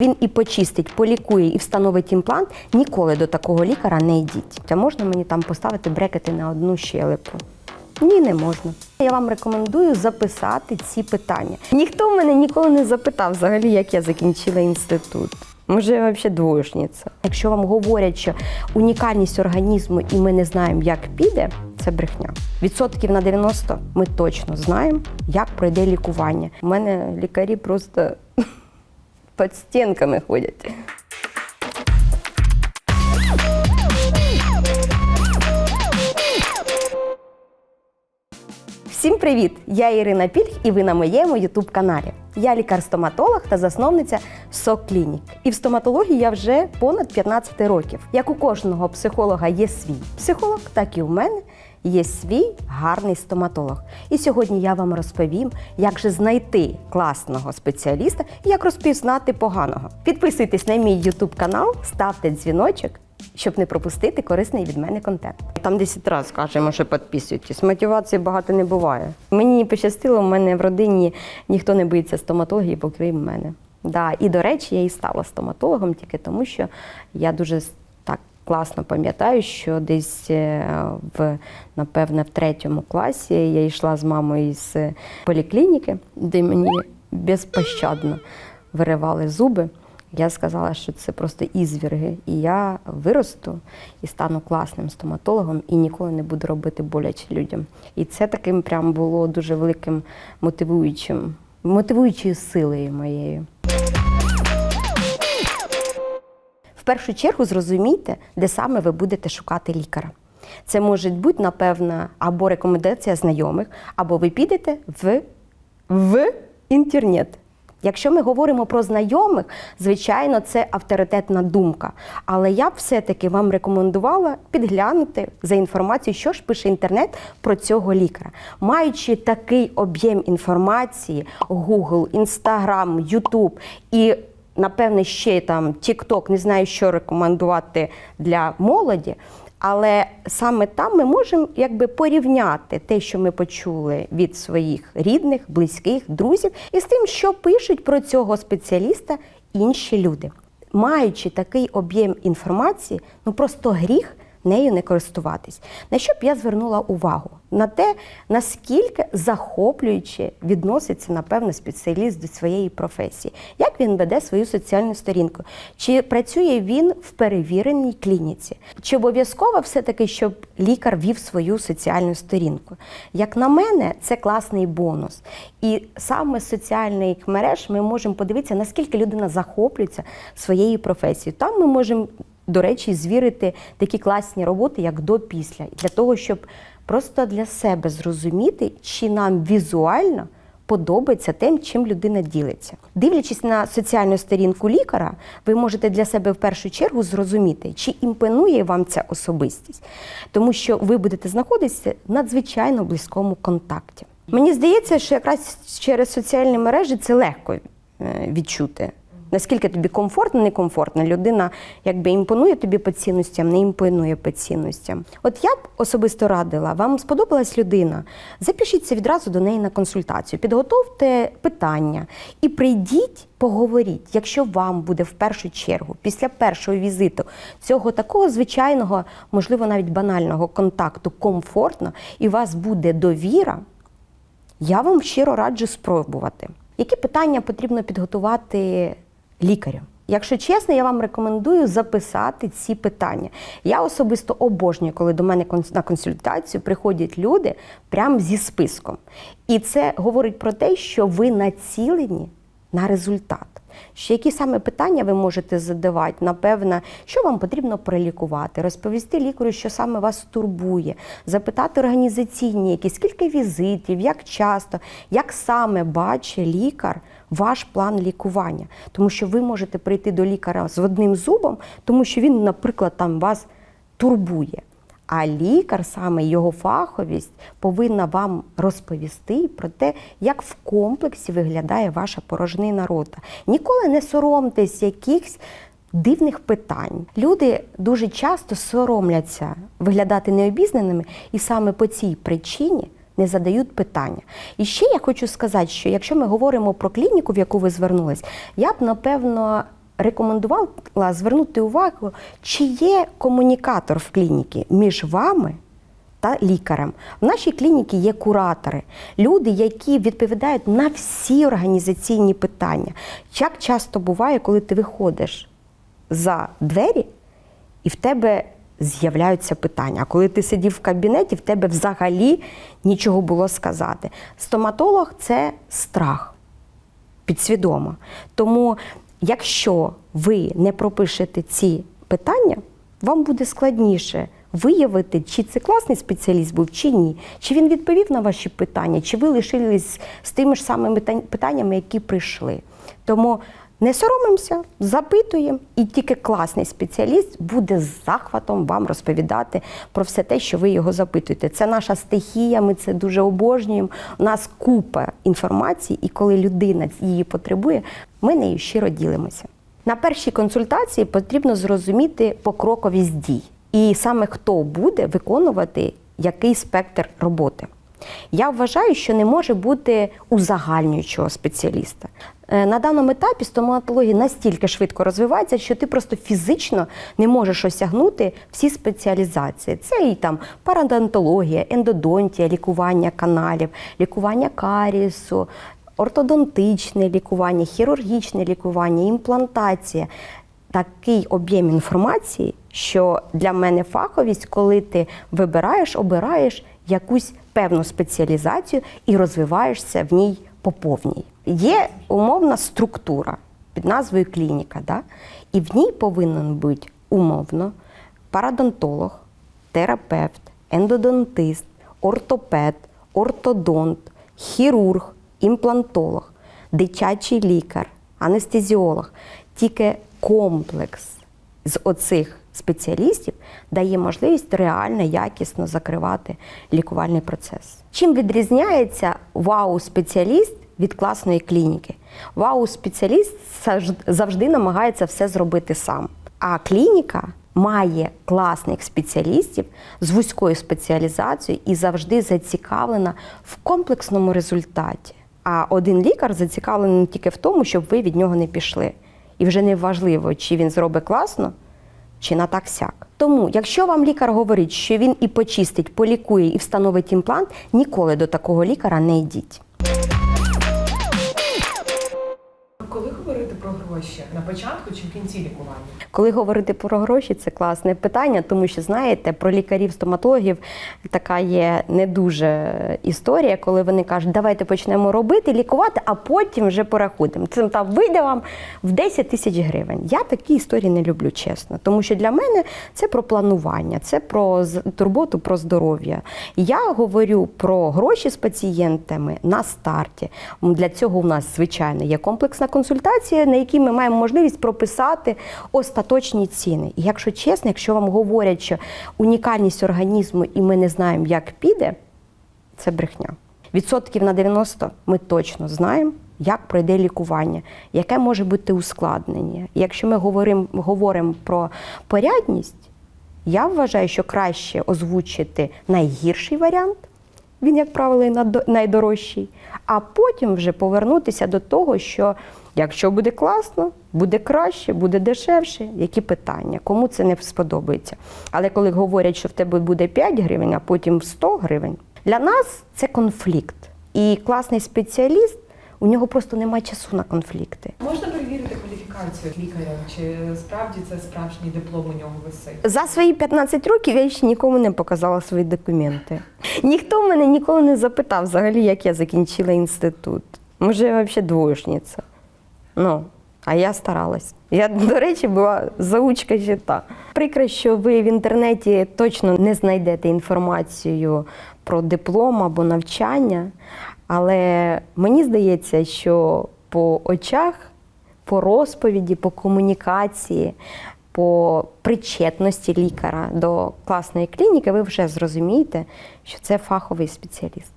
Він і почистить, полікує і встановить імплант. Ніколи до такого лікаря не йдіть. Та можна мені там поставити брекети на одну щелепу? Ні, не можна. Я вам рекомендую записати ці питання. Ніхто мене ніколи не запитав взагалі, як я закінчила інститут. Може, я взагалі двоєшниця. Якщо вам говорять, що унікальність організму і ми не знаємо, як піде, це брехня. Відсотків на 90 ми точно знаємо, як пройде лікування. У мене лікарі просто під стінками ходять. Всім привіт! Я Ірина Пільг і ви на моєму ютуб каналі. Я лікар-стоматолог та засновниця СОК Клінік. І в стоматології я вже понад 15 років. Як у кожного психолога є свій психолог, так і у мене є свій гарний стоматолог. І сьогодні я вам розповім, як же знайти класного спеціаліста і як розпізнати поганого. Підписуйтесь на мій ютуб канал, ставте дзвіночок щоб не пропустити корисний від мене контент. Там 10 разів кажемо, що підписуйтесь. Мотивації багато не буває. Мені пощастило, в мене в родині ніхто не боїться стоматології, окрім мене. Да. І, до речі, я і стала стоматологом тільки тому, що я дуже класно пам'ятаю, що десь е, в, напевне, в третьому класі я йшла з мамою з поліклініки, де мені безпощадно виривали зуби. Я сказала, що це просто ізвірги, і я виросту і стану класним стоматологом і ніколи не буду робити боляче людям. І це таким прям було дуже великим мотивуючим, мотивуючою силою моєю. В першу чергу зрозумійте, де саме ви будете шукати лікаря. Це може бути, напевно, або рекомендація знайомих, або ви підете в, в інтернет. Якщо ми говоримо про знайомих, звичайно, це авторитетна думка. Але я б все-таки вам рекомендувала підглянути за інформацією, що ж пише інтернет про цього лікаря. Маючи такий об'єм інформації, Google, Instagram, YouTube і напевне ще там TikTok, не знаю, що рекомендувати для молоді. Але саме там ми можемо якби порівняти те, що ми почули від своїх рідних, близьких, друзів, і з тим, що пишуть про цього спеціаліста інші люди. Маючи такий об'єм інформації, ну просто гріх нею не користуватись. На що б я звернула увагу? На те, наскільки захоплююче відноситься, напевно, спеціаліст до своєї професії, як він веде свою соціальну сторінку, чи працює він в перевіреній клініці, чи обов'язково все-таки, щоб лікар вів свою соціальну сторінку. Як на мене, це класний бонус. І саме з соціальних мереж ми можемо подивитися, наскільки людина захоплюється своєю професією. Там ми можемо до речі, звірити такі класні роботи, як до-після, для того, щоб просто для себе зрозуміти, чи нам візуально подобається тим, чим людина ділиться. Дивлячись на соціальну сторінку лікаря, ви можете для себе в першу чергу зрозуміти, чи імпонує вам ця особистість, тому що ви будете знаходитися в надзвичайно близькому контакті. Мені здається, що якраз через соціальні мережі це легко е, відчути. Наскільки тобі комфортно, некомфортно, людина якби імпонує тобі по цінностям, не імпонує по цінностям. От я б особисто радила, вам сподобалась людина, запишіться відразу до неї на консультацію, підготовте питання і прийдіть, поговоріть, якщо вам буде в першу чергу, після першого візиту цього такого звичайного, можливо, навіть банального контакту комфортно, і у вас буде довіра, я вам щиро раджу спробувати. Які питання потрібно підготувати лікарю? Якщо чесно, я вам рекомендую записати ці питання. Я особисто обожнюю, коли до мене на консультацію приходять люди прямо зі списком. І це говорить про те, що ви націлені на результат. Що які саме питання ви можете задавати? Напевно, що вам потрібно пролікувати, розповісти лікарю, що саме вас турбує, запитати організаційні, які скільки візитів, як часто, як саме бачить лікар ваш план лікування. Тому що ви можете прийти до лікаря з одним зубом, тому що він, наприклад, там вас турбує. А лікар, саме його фаховість, повинна вам розповісти про те, як в комплексі виглядає ваша порожнина рота. Ніколи не соромтесь якихось дивних питань. Люди дуже часто соромляться виглядати необізнаними, і саме по цій причині. Не задають питання. І ще я хочу сказати, що якщо ми говоримо про клініку, в яку ви звернулись, я б напевно рекомендувала звернути увагу, чи є комунікатор в клініці між вами та лікарем. В нашій клініці є куратори, люди, які відповідають на всі організаційні питання. Як часто буває, коли ти виходиш за двері і в тебе з'являються питання. А коли ти сидів в кабінеті, в тебе взагалі нічого було сказати. Стоматолог це страх підсвідомо. Тому, якщо ви не пропишете ці питання, вам буде складніше виявити, чи це класний спеціаліст був, чи ні, чи він відповів на ваші питання, чи ви лишились з тими ж самими питаннями, які прийшли. Тому не соромимося, запитуємо, і тільки класний спеціаліст буде з захватом вам розповідати про все те, що ви його запитуєте. Це наша стихія, ми це дуже обожнюємо. У нас купа інформації, і коли людина її потребує, ми нею щиро ділимося. На першій консультації потрібно зрозуміти покроковість дій, і саме хто буде виконувати який спектр роботи. Я вважаю, що не може бути узагальнюючого спеціаліста. Е, На даному етапі стоматологія настільки швидко розвивається, що ти просто фізично не можеш осягнути всі спеціалізації. Це і там парадонтологія, ендодонтія, лікування каналів, лікування карісу, ортодонтичне лікування, хірургічне лікування, імплантація. Такий об'єм інформації, що для мене фаховість, коли ти вибираєш, обираєш якусь певну спеціалізацію і розвиваєшся в ній по повній. Є умовна структура під назвою клініка, да? і в ній повинен бути умовно парадонтолог, терапевт, ендодонтист, ортопед, ортодонт, хірург, імплантолог, дитячий лікар, анестезіолог. Тільки комплекс з оцих спеціалістів дає можливість реально якісно закривати лікувальний процес. Чим відрізняється вау-спеціаліст від класної клініки? Вау-спеціаліст завжди намагається все зробити сам. А клініка має класних спеціалістів з вузькою спеціалізацією і завжди зацікавлена в комплексному результаті. А один лікар зацікавлений не тільки в тому, щоб ви від нього не пішли. І вже не важливо, чи він зробить класно, чи на так сяк. Тому, якщо вам лікар говорить, що він і почистить, полікує і встановить імплант, ніколи до такого лікаря не йдіть. Коли говорити про гроші на початку чи в кінці лікування? Коли говорити про гроші, це класне питання, тому що знаєте, про лікарів-стоматологів така є не дуже історія, коли вони кажуть, давайте почнемо робити, лікувати, а потім вже порахуємо. Це там вийде вам в 10 тисяч гривень. Я такі історії не люблю, чесно. Тому що для мене це про планування, це про турботу про здоров'я. Я говорю про гроші з пацієнтами на старті. Для цього у нас, звичайно, є комплексна консультація, на якій ми маємо можливість прописати остаточні ціни. І якщо чесно, якщо вам говорять, що унікальність організму і ми не знаємо, як піде, це брехня. Відсотків на 90 ми точно знаємо, як пройде лікування, яке може бути ускладнення. І Якщо ми говоримо, говоримо про порядність, я вважаю, що краще озвучити найгірший варіант, він, як правило, найдорожчий, а потім вже повернутися до того, що якщо буде класно, буде краще, буде дешевше, які питання, кому це не сподобається. Але коли говорять, що в тебе буде 5 гривень, а потім 100 гривень, для нас це конфлікт. І класний спеціаліст, у нього просто немає часу на конфлікти. Можна перевірити кваліфікацію лікаря? Чи справді це справжній диплом у нього висить? За свої 15 років я ще нікому не показала свої документи. Ніхто мене ніколи не запитав взагалі, як я закінчила інститут. Може, я взагалі двоєшниця. Ну, а я старалась. Я, до речі, була заучка жита. Прикро, що ви в інтернеті точно не знайдете інформацію про диплом або навчання, але мені здається, що по очах по розповіді, по комунікації, по причетності лікаря до класної клініки, ви вже зрозумієте, що це фаховий спеціаліст.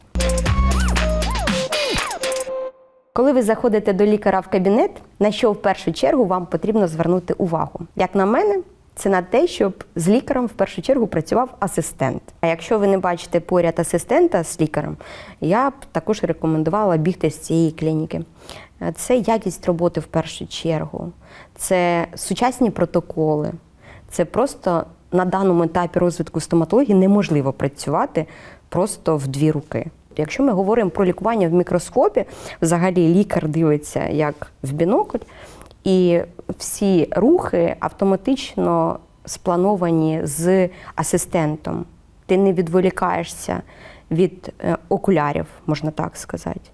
Коли ви заходите до лікаря в кабінет, на що в першу чергу вам потрібно звернути увагу? Як на мене, Це на те, щоб з лікарем в першу чергу працював асистент. А якщо ви не бачите поряд асистента з лікарем, я б також рекомендувала бігти з цієї клініки. Це якість роботи в першу чергу, це сучасні протоколи, це просто на даному етапі розвитку стоматології неможливо працювати просто в дві руки. Якщо ми говоримо про лікування в мікроскопі, взагалі лікар дивиться як в бінокль, і всі рухи автоматично сплановані з асистентом. Ти не відволікаєшся від е, окулярів, можна так сказати.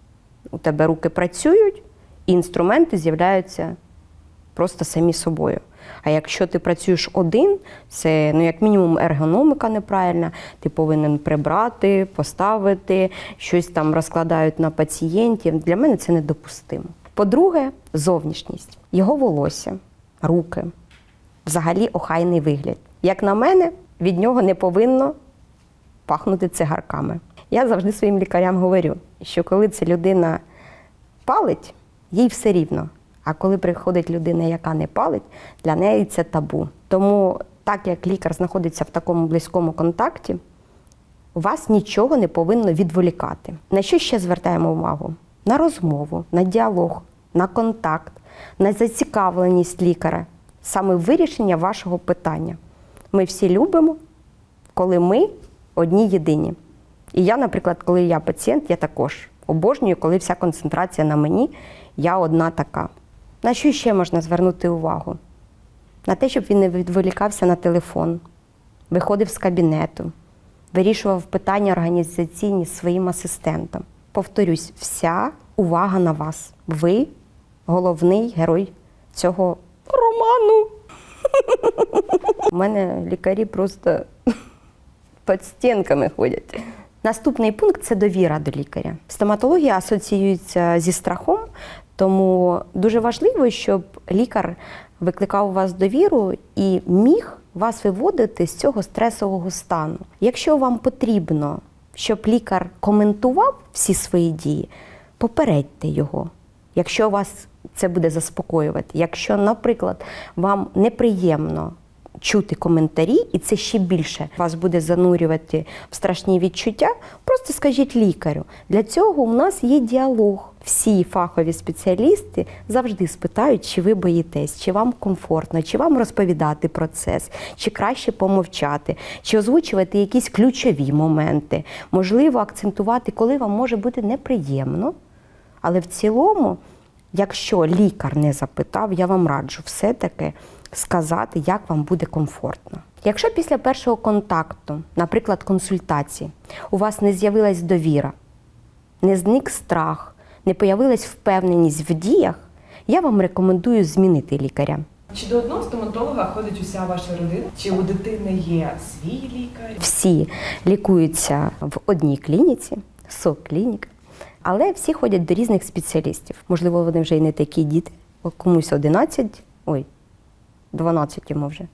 У тебе руки працюють, і інструменти з'являються просто самі собою. А якщо ти працюєш один, це ну як мінімум ергономіка неправильна, ти повинен прибрати, поставити, щось там розкладають на пацієнтів. Для мене це недопустимо. По-друге, зовнішність. Його волосся, руки, взагалі охайний вигляд. Як на мене, від нього не повинно пахнути цигарками. Я завжди своїм лікарям говорю, що коли ця людина палить, їй все рівно. А коли приходить людина, яка не палить, для неї це табу. Тому, так як лікар знаходиться в такому близькому контакті, вас нічого не повинно відволікати. На що ще звертаємо увагу? На розмову, на діалог, на контакт, на зацікавленість лікаря, саме вирішення вашого питання. Ми всі любимо, коли ми одні єдині. І я, наприклад, коли я пацієнт, я також обожнюю, коли вся концентрація на мені, я одна така. На що ще можна звернути увагу? На те, щоб він не відволікався на телефон, виходив з кабінету, вирішував питання організаційні своїм асистентом. Повторюсь, вся увага на вас. Ви головний герой цього роману. У мене лікарі просто під стінками ходять. Наступний пункт це довіра до лікаря. Стоматологія асоціюється зі страхом, тому дуже важливо, щоб лікар викликав у вас довіру і міг вас виводити з цього стресового стану. Якщо вам потрібно, щоб лікар коментував всі свої дії, попередьте його. Якщо вас це буде заспокоювати, якщо, наприклад, вам неприємно чути коментарі, і це ще більше вас буде занурювати в страшні відчуття, просто скажіть лікарю. Для цього у нас є діалог. Всі фахові спеціалісти завжди спитають, чи ви боїтесь, чи вам комфортно, чи вам розповідати процес, чи краще помовчати, чи озвучувати якісь ключові моменти, можливо, акцентувати, коли вам може бути неприємно. Але в цілому, якщо лікар не запитав, я вам раджу все-таки сказати, як вам буде комфортно. Якщо після першого контакту, наприклад, консультації, у вас не з'явилась довіра, не зник страх, не появилась впевненість в діях, я вам рекомендую змінити лікаря. Чи до одного стоматолога ходить уся ваша родина? Чи у дитини є свій лікар? Всі лікуються в одній клініці, сок клініка, але всі ходять до різних спеціалістів. Можливо, вони вже і не такі діти, комусь 11, ой, 12 йому вже.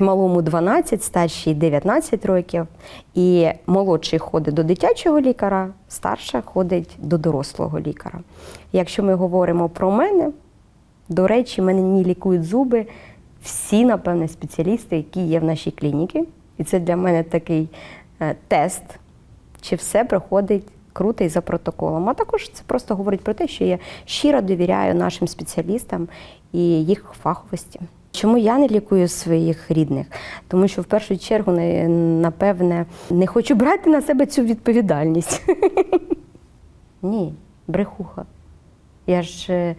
Малому 12, старшій 19 років, і молодший ходить до дитячого лікаря, старша ходить до дорослого лікаря. Якщо ми говоримо про мене, до речі, мені лікують зуби всі, напевне, спеціалісти, які є в нашій клініці. І це для мене такий е, тест, чи все проходить круто і за протоколом. А також це просто говорить про те, що я щиро довіряю нашим спеціалістам і їх фаховості. Чому я не лікую своїх рідних? Тому що в першу чергу, напевне, не хочу брати на себе цю відповідальність. Ні, брехуха. Я ж е,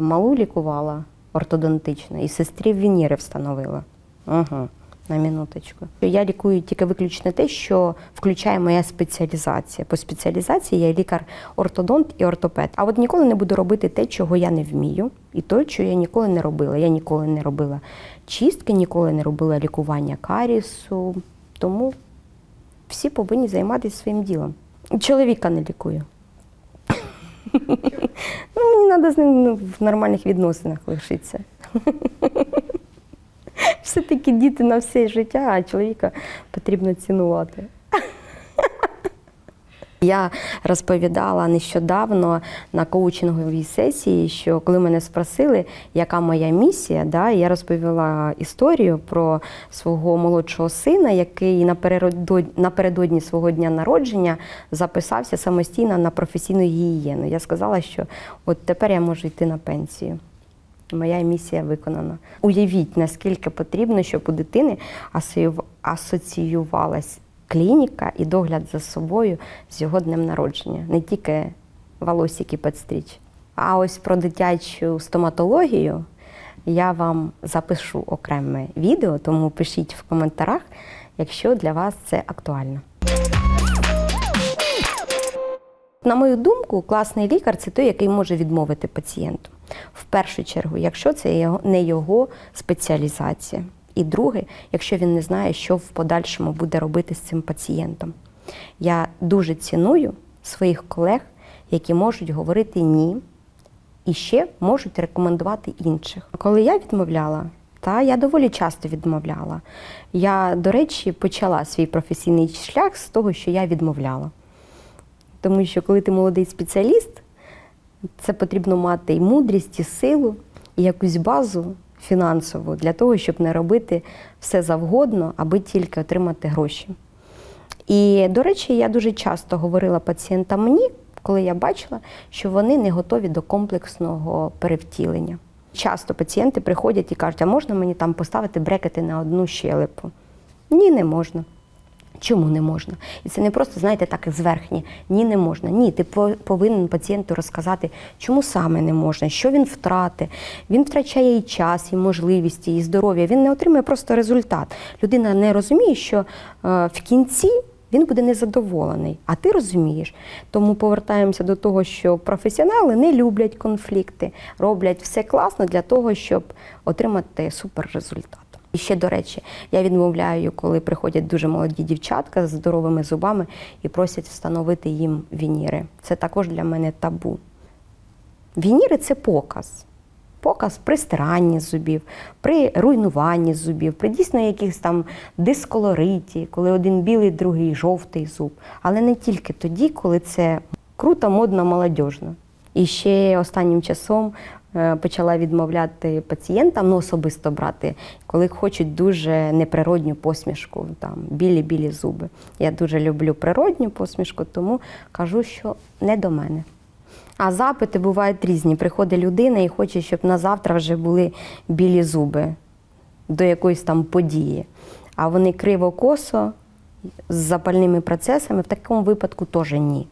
малу лікувала ортодонтично і сестрі вініри встановила. Угу, на минуточку. Я лікую тільки виключно те, що включає моя спеціалізація. По спеціалізації я лікар-ортодонт і ортопед. А от ніколи не буду робити те, чого я не вмію, і то, що я ніколи не робила. Я ніколи не робила чистки, ніколи не робила лікування карісу. Тому всі повинні займатися своїм ділом. Чоловіка не лікую. Ну, мені треба з ним ну, в нормальних відносинах лишитися. Все-таки діти на все життя, а чоловіка потрібно цінувати. Я розповідала нещодавно на коучинговій сесії, що коли мене спросили, яка моя місія, да, я розповіла історію про свого молодшого сина, який напередодні, свого дня народження записався самостійно на професійну гігієну. Я сказала, що от тепер я можу йти на пенсію. Моя місія виконана. Уявіть, наскільки потрібно, щоб у дитини асоціюв- асоціювалась клініка і догляд за собою з його днем народження, не тільки волосики підстріч. А ось про дитячу стоматологію я вам запишу окреме відео, тому пишіть в коментарях, якщо для вас це актуально. На мою думку, класний лікар це той, який може відмовити пацієнту. В першу чергу, якщо це не його спеціалізація. І друге, якщо він не знає, що в подальшому буде робити з цим пацієнтом. Я дуже ціную своїх колег, які можуть говорити ні, і ще можуть рекомендувати інших. Коли я відмовляла, та я доволі часто відмовляла. Я, до речі, почала свій професійний шлях з того, що я відмовляла. Тому що коли ти молодий спеціаліст, це потрібно мати і мудрість, і силу, і якусь базу фінансову для того, щоб не робити все завгодно, аби тільки отримати гроші. І, до речі, я дуже часто говорила пацієнтам мені, коли я бачила, що вони не готові до комплексного перевтілення. Часто пацієнти приходять і кажуть, а можна мені там поставити брекети на одну щелепу? Ні, не можна. Чому не можна? І це не просто, знаєте, так зверхні. Ні, не можна. Ні, ти по- повинен пацієнту розказати, чому саме не можна, що він втрати. Він втрачає і час, і можливість, і здоров'я. Він не отримує просто результат. Людина не розуміє, що е, в кінці він буде незадоволений. А ти розумієш. Тому повертаємося до того, що професіонали не люблять конфлікти, роблять все класно для того, щоб отримати суперрезультат. І ще, до речі, я відмовляю, коли приходять дуже молоді дівчатка з здоровими зубами і просять встановити їм вініри. Це також для мене табу. Вініри це показ. Показ при стиранні зубів, при руйнуванні зубів, при дійсно якихось там дисколориті, коли один білий, другий жовтий зуб. Але не тільки тоді, коли це круто, модно, молодіжно. І ще останнім часом почала відмовляти пацієнтам, ну особисто брати, коли хочуть дуже неприродню посмішку, там білі-білі зуби. Я дуже люблю природню посмішку, тому кажу, що не до мене. А запити бувають різні. Приходить людина і хоче, щоб на завтра вже були білі зуби до якоїсь там події. А вони криво-косо з запальними процесами, в такому випадку теж ні.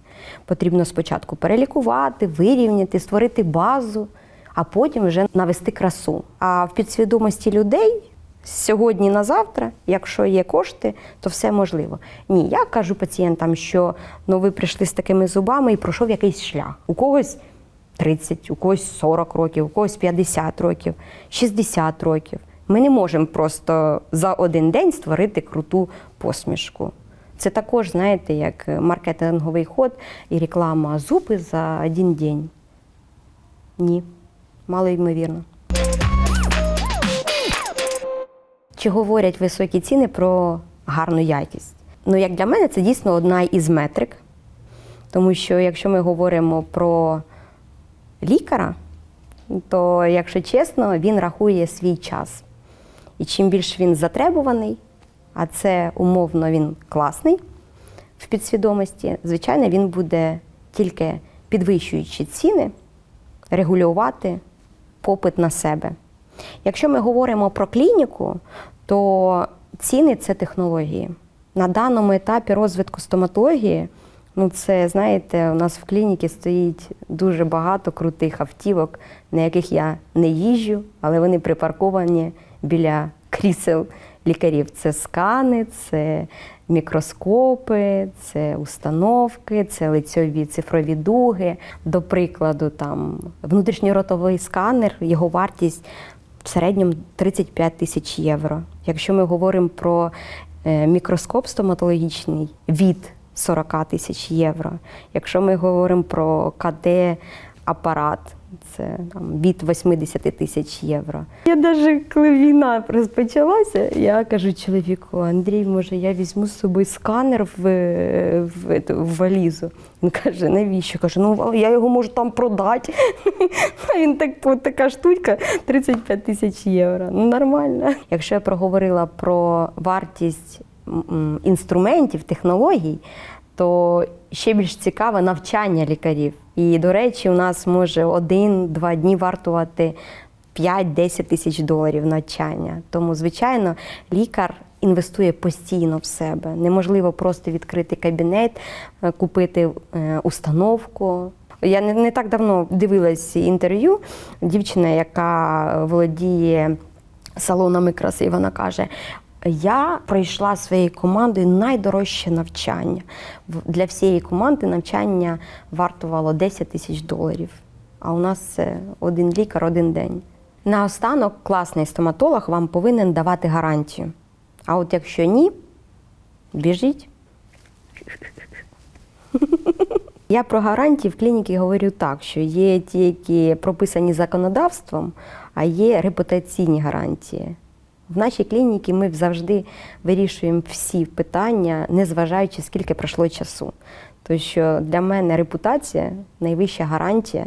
Потрібно спочатку перелікувати, вирівняти, створити базу, а потім вже навести красу. А в підсвідомості людей з сьогодні на завтра, якщо є кошти, то все можливо. Ні, я кажу пацієнтам, що ну, ви прийшли з такими зубами і пройшов якийсь шлях. У когось 30, у когось 40 років, у когось 50 років, 60 років. Ми не можемо просто за один день створити круту посмішку. Це також, знаєте, як маркетинговий ход і реклама зуби за один день. Ні, мало ймовірно. Чи говорять високі ціни про гарну якість? Ну, як для мене, це дійсно одна із метрик. Тому що якщо ми говоримо про лікаря, то, якщо чесно, він рахує свій час. І чим більш він затребуваний, а це умовно він класний в підсвідомості, звичайно, він буде тільки підвищуючи ціни, регулювати попит на себе. Якщо ми говоримо про клініку, то ціни це технології. На даному етапі розвитку стоматології, ну це знаєте, у нас в клініці стоїть дуже багато крутих автівок, на яких я не їжджу, але вони припарковані біля крісел лікарів. Це скани, це мікроскопи, це установки, це лицьові цифрові дуги. До прикладу, там внутрішньоротовий сканер, його вартість в середньому 35 тисяч євро. Якщо ми говоримо про е, мікроскоп стоматологічний від 40 тисяч євро. Якщо ми говоримо про КД апарат. Це там від 80 тисяч євро. Я навіть коли війна розпочалася, я кажу чоловіку, Андрій, може, я візьму з собою сканер в, в, ету- в валізу. Він каже, навіщо? Каже, ну я його можу там продати. А він так, от така штука 35 тисяч євро. Ну нормально. Якщо я проговорила про вартість інструментів, технологій, то ще більш цікаве навчання лікарів. І, до речі, у нас може один-два дні вартувати 5-10 тисяч доларів навчання. Тому, звичайно, лікар інвестує постійно в себе. Неможливо просто відкрити кабінет, е, купити е, установку. Я не, так давно дивилась інтерв'ю. Дівчина, яка володіє салонами краси, вона каже. Я пройшла своєю командою найдорожче навчання. Для всієї команди навчання вартувало 10 тисяч доларів. А у нас це один лікар, один день. Наостанок, класний стоматолог вам повинен давати гарантію. А от якщо ні, біжіть. Я про гарантії в клініці говорю так, що є ті, які прописані законодавством, а є репутаційні гарантії. В нашій клініці ми завжди вирішуємо всі питання, незважаючи скільки пройшло часу. Тому що для мене репутація найвища гарантія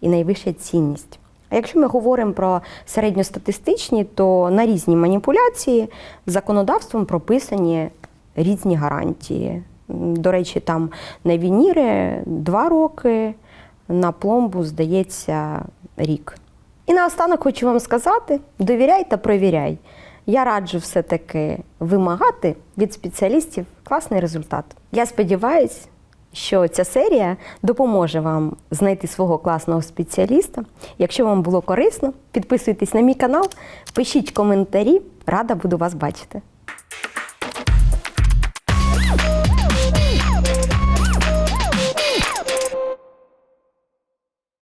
і найвища цінність. А якщо ми говоримо про середньостатистичні, то на різні маніпуляції законодавством прописані різні гарантії. До речі, там на вініри два роки, на пломбу, здається, рік. І наостанок хочу вам сказати: довіряй та провіряй. Я раджу все-таки вимагати від спеціалістів класний результат. Я сподіваюся, що ця серія допоможе вам знайти свого класного спеціаліста. Якщо вам було корисно, підписуйтесь на мій канал, пишіть коментарі, рада буду вас бачити.